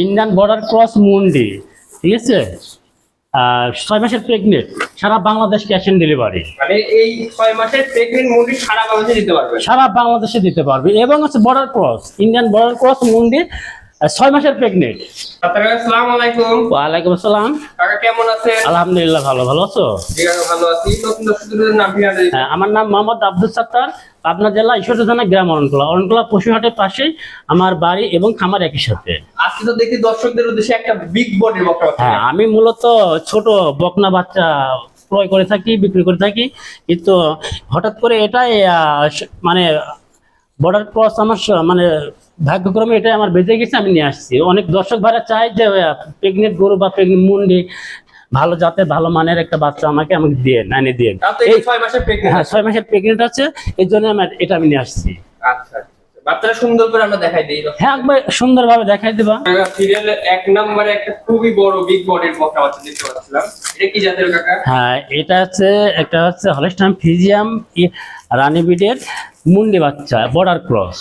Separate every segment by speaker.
Speaker 1: Indian border cross মুন্ডি ঠিক আছে? আর ছয় মাসের প্রেগনেন্ট সারা বাংলাদেশ ক্যাশ অন ডেলিভারি
Speaker 2: মানে এই ছয় মাসের প্রেগনেন্ট মুরগি সারা বাংলাদেশে দিতে পারবে।
Speaker 1: সারা বাংলাদেশে দিতে পারবে। এবং হচ্ছে border cross Indian border cross মুন্ডি ছয় মাসের প্রেগনেন্ট ওয়ালাইকুম আসসালাম।
Speaker 2: কেমন আছেন?
Speaker 1: আলহামদুলিল্লাহ ভালো ভালো আছো?
Speaker 2: ভালো আছি। নতুন দর্শকদের নাম ঠিকানা দিন।
Speaker 1: হ্যাঁ, আমার নাম মোহাম্মদ আব্দুল সত্তার পাবনা জেলা ঈশ্বরদী থানা গ্রাম অরণকোলা। অরণকোলা পশুহাটের পাশেই আমার বাড়ি এবং খামার একই সাথে।
Speaker 2: আজকে তো দেখি দর্শকদের উদ্দেশ্যে একটা বিগ বডির
Speaker 1: হ্যাঁ আমি মূলত ছোট বকনা বাচ্চা ক্রয় করে থাকি বিক্রি করে থাকি। কিন্তু হঠাৎ করে এটাই আহ, মানে বর্ডার ক্রস আমার মানে ভাগ্যক্রমে এটা আমার বেঁচে গেছে আমি নিয়ে আসছি। অনেক দর্শক ভাইরা চাই যে প্রেগনেন্ট গরু বা প্রেগনেন্ট মুন্ডি ভালো জাতের ভালো মানের একটা বাচ্চা আমাকে আমাকে দিয়ে এনে দিয়ে।
Speaker 2: এই ছয় মাসের
Speaker 1: হ্যাঁ ছয় মাসের প্রেগনেন্ট আছে এই জন্য আমি এটা আমি নিয়ে আসছি।
Speaker 2: আচ্ছা আচ্ছা বাচ্চাটা সুন্দর করে আমরা দেখাই দিই
Speaker 1: হ্যাঁ একবার সুন্দরভাবে দেখাই দেবা।
Speaker 2: সিরিয়ালের এক নম্বরে একটা খুবই বড় বিগ বডির বক্তা বাচ্চা দেখতে পাচ্ছিলাম। এটা কি জাতের কাকা?
Speaker 1: হ্যাঁ এটা হচ্ছে একটা হচ্ছে হলস্টাইন ফিজিয়াম রানী বিডের মুন্ডি বাচ্চা বর্ডার ক্রস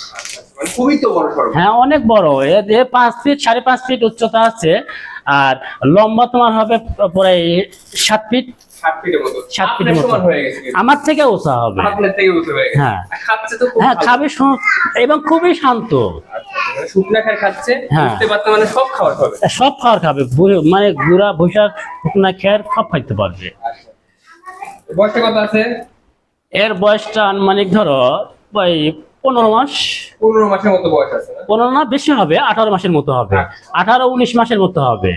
Speaker 2: মানে
Speaker 1: হ্যাঁ অনেক বড়। এ- পাঁচ ফিট সাড়ে পাঁচ ফিট উচ্চতা আছে। আর লম্বা তোমার হবে প্রায় সাত ফিট।
Speaker 2: হয়ে।
Speaker 1: আমার থেকে উঁচা হবে।
Speaker 2: হয়ে
Speaker 1: হ্যাঁ।
Speaker 2: খুব
Speaker 1: হ্যাঁ এবং খুবই শান্ত।
Speaker 2: আচ্ছা, মানে
Speaker 1: হ্যাঁ।
Speaker 2: মানে সব খাবার খাবে।
Speaker 1: সব খাবার খাবে। মানে গুড়া ভুষা শুকনা খেয়ার সব খাইতে পারবে।
Speaker 2: আচ্ছা। বয়সটা কত আছে?
Speaker 1: এর বয়সটা আনুমানিক ধরো পনেরো মাস।
Speaker 2: পনেরো মাসের মতো বয়স আছে
Speaker 1: পনেরো না বেশি হবে আঠারো মাসের মতো হবে। আঠারো উনিশ মাসের মতো হবে।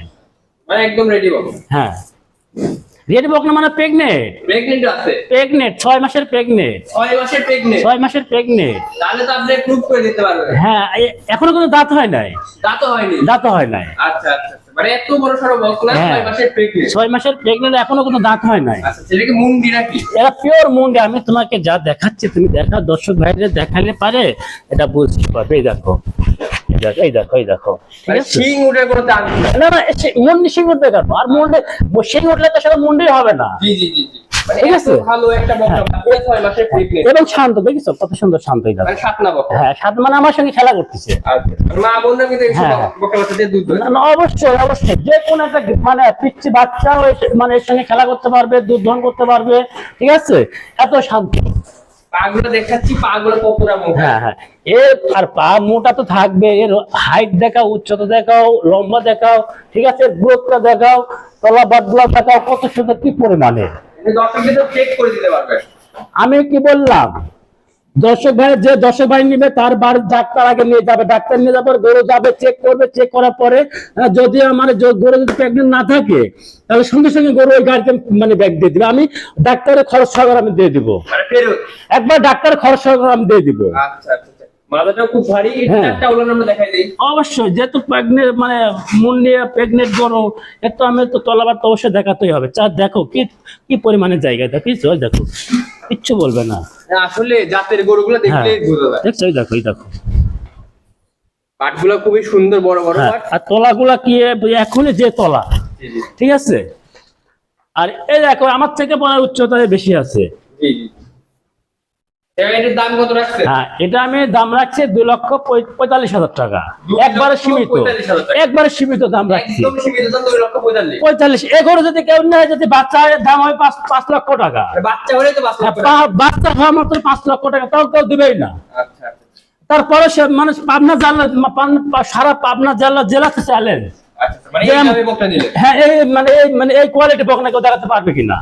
Speaker 2: মানে একদম রেডি বাবু
Speaker 1: হ্যাঁ। রেড বকনা মানে প্রেগনেন্ট
Speaker 2: প্রেগনেন্ট আছে।
Speaker 1: প্রেগনেন্ট ছয় মাসের প্রেগনেন্ট
Speaker 2: ছয় মাসের প্রেগনেন্ট
Speaker 1: ছয় মাসের প্রেগনেন্ট
Speaker 2: তাহলে তো আপনি প্রুভ করে দিতে পারবেন।
Speaker 1: হ্যাঁ এখনও কোনো দাঁত হয় নাই।
Speaker 2: তা তো হয়নি।
Speaker 1: দাঁত হয় নাই।
Speaker 2: আচ্ছা আচ্ছা আচ্ছা। মানে এত বড় সরো বকলা
Speaker 1: হ্যাঁ।
Speaker 2: ছয় মাসের প্রেগনেন্ট
Speaker 1: ছয় মাসের এখনও কোনো দাঁত হয় নাই।
Speaker 2: আচ্ছা সেটা কি মুন্ডি নাকি?
Speaker 1: এটা পিওর মুন্ডি আমি তোমাকে যা দেখাচ্ছি তুমি দেখা দর্শক ভাইদের দেখালে পারে এটা বুঝতে পারবে। এই দেখো এই দেখো এই দেখো
Speaker 2: মানে শিং উঠে কোনো না
Speaker 1: না মুন্ডি সিং উঠবে কেন? আর মুন্ডে সিং উঠলে তো সেটা মুন্ডি হবে না।
Speaker 2: জি জি জি।
Speaker 1: ঠিক আছে?
Speaker 2: ভালো একটা মাসের
Speaker 1: এবং শান্ত কত সুন্দর শান্ত
Speaker 2: মানে সাত না বকলা
Speaker 1: হ্যাঁ সাত মানে আমার সঙ্গে খেলা করতেছে।
Speaker 2: আচ্ছা। মা বোনরা কিন্তু এইসব
Speaker 1: হ্যাঁ।
Speaker 2: দুধ
Speaker 1: না, অবশ্যই অবশ্যই। যে কোনো একটা মানে পিচ্ছি বাচ্চা মানে এর সঙ্গে খেলা করতে পারবে দুধ দহন করতে পারবে ঠিক আছে? এত শান্ত।
Speaker 2: পাগুলো দেখাচ্ছি পাগুলো কতটা মোটা
Speaker 1: হ্যাঁ হ্যাঁ। এর আর পা মোটা তো থাকবে এর হাইট দেখাও উচ্চতা দেখাও লম্বা দেখাও ঠিক আছে? গ্রোথটা দেখাও তলা বাদলা দেখাও কত সুন্দর কি পরিমাণে?
Speaker 2: চেক করে দিতে পারবেন
Speaker 1: আমি কি বললাম? দর্শক ভাই যে দর্শক ভাই নিবে তার বাড়ি ডাক্তার আগে নিয়ে যাবে। ডাক্তার নিয়ে যাবার গরু যাবে চেক করবে চেক করার পরে যদি আমার গরু যদি প্রেগনেন্ট না থাকে তাহলে সঙ্গে সঙ্গে গরু ওই গাড়িতে মানে ব্যাগ দিয়ে দিবে। আমি ডাক্তারের খরচ সহকারে আমি দিয়ে দিব।
Speaker 2: মানে
Speaker 1: একবার ডাক্তারের খরচ সহকারে আমি দিয়ে দিব।
Speaker 2: আচ্ছা। মাথাটাও খুব ভারী। একটা উলান আমরা দেখাই দিই।
Speaker 1: অবশ্যই যেহেতু প্রেগনেন্ট মানে মন নিয়ে প্রেগনেন্ট গরু এর আমি তো তলাবার তো অবশ্যই দেখাতেই হবে। চা দেখো কি কি পরিমাণে জায়গা দেখিস ওই দেখো কিচ্ছু বলবে না।
Speaker 2: না, আসলে জাতের গরুগুলো দেখলে বোঝা যায়।
Speaker 1: দেখছ দেখো দেখো।
Speaker 2: পাটগুলো খুবই সুন্দর বড় বড়
Speaker 1: হ্যাঁ
Speaker 2: পাট।
Speaker 1: আর তলাগুলা কি এখনই যে তলা ঠিক আছে? আর এই দেখো আমার থেকে বড় উচ্চতায় বেশি আছে।
Speaker 2: দাম কত রাখছে?
Speaker 1: হ্যাঁ এটা আমি দাম রাখছি দুই লক্ষ পঁয়তাল্লিশ হাজার টাকা। একবারে সীমিত।
Speaker 2: টাকা।
Speaker 1: একবারে সীমিত দাম রাখছি।
Speaker 2: পঁয়তাল্লিশ।
Speaker 1: এগুলো যদি কেউ নেয় যদি বাচ্চা হয়, দাম হয় পাঁচ পাঁচ লক্ষ টাকা।
Speaker 2: আর বাচ্চা হলে তো
Speaker 1: হওয়া মাত্র পাঁচ লক্ষ টাকা তাও কেউ দিবেই না।
Speaker 2: আচ্ছা আচ্ছা
Speaker 1: তারপরে সে মানুষ পাবনা জেলা সারা পাবনা জেলা জেলাতে চ্যালেঞ্জ
Speaker 2: আচ্ছা মানে দিলে।
Speaker 1: হ্যাঁ এই মানে এই মানে এই কোয়ালিটি বকনা কেউ দেখাতে পারবে কিনা।